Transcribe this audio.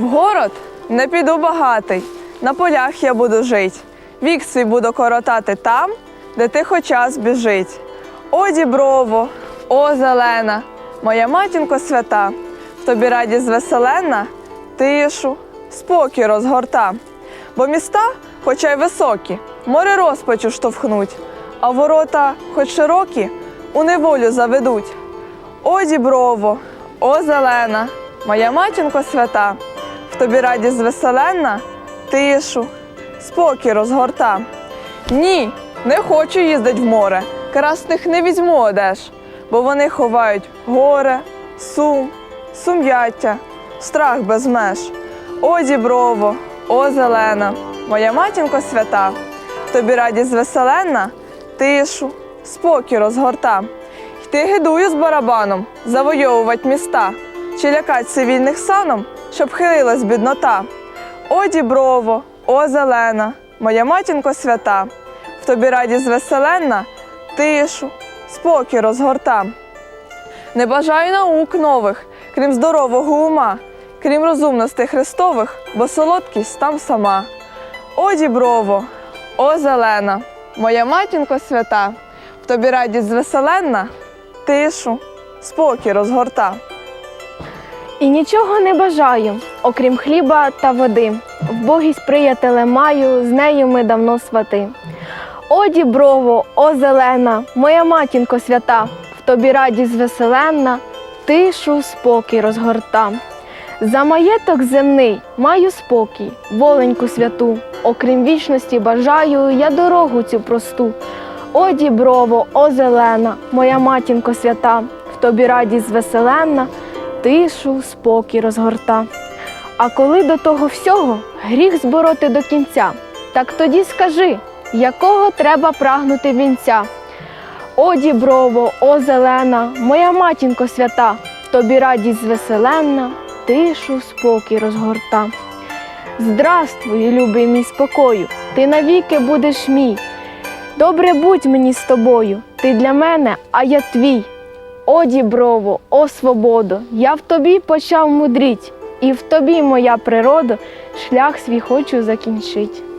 В город не піду багатий, на полях я буду жить. Вік свій буду коротати там, де тихо час біжить. О, діброво, о, зелена, моя матінко свята, тобі радість веселенна, тишу, спокій розгорта. Бо міста, хоча й високі, море розпачу штовхнуть, а ворота, хоч широкі, у неволю заведуть. О, діброво, о, зелена, моя матінко свята, в тобі радість веселенна, тишу, спокій розгорта. Ні, не хочу їздить в море, красних не візьму одеж, бо вони ховають горе, сум, сум'яття, страх без меж. О, діброво, о, зелена, моя матінко свята, тобі радість веселенна, тишу, спокій розгорта. Йти гидую з барабаном, завойовувати міста, чи лякать цивільних саном, щоб хилилась біднота. О, діброво, о, зелена, моя матінко свята, в тобі радість веселенна, тишу, спокій розгорта. Не бажаю наук нових, крім здорового ума, крім розумностей Христових, бо солодкість там сама. О, діброво, о, зелена, моя матінко свята, в тобі радість веселенна, тишу, спокій розгорта. І нічого не бажаю, окрім хліба та води. Вбогість приятеле маю, з нею ми давно свати. О, діброво, о, зелена, моя матінко свята, в тобі радість веселенна, тишу, спокій розгорта. За маєток земний маю спокій, воленьку святу, окрім вічності бажаю я дорогу цю просту. О, діброво, о, зелена, моя матінко свята, в тобі радість веселенна, тишу, спокій розгорта. А коли до того всього гріх збороти до кінця, так тоді скажи, якого треба прагнути вінця. О, діброво, о, зелена, моя матінко свята, тобі радість веселенна, тишу, спокій розгорта. Здравствуй, любий мій спокою, ти навіки будеш мій. Добре будь мені з тобою, ти для мене, а я твій. О, діброво, о свободо, я в тобі почав мудріть, і в тобі, моя природа, шлях свій хочу закінчить.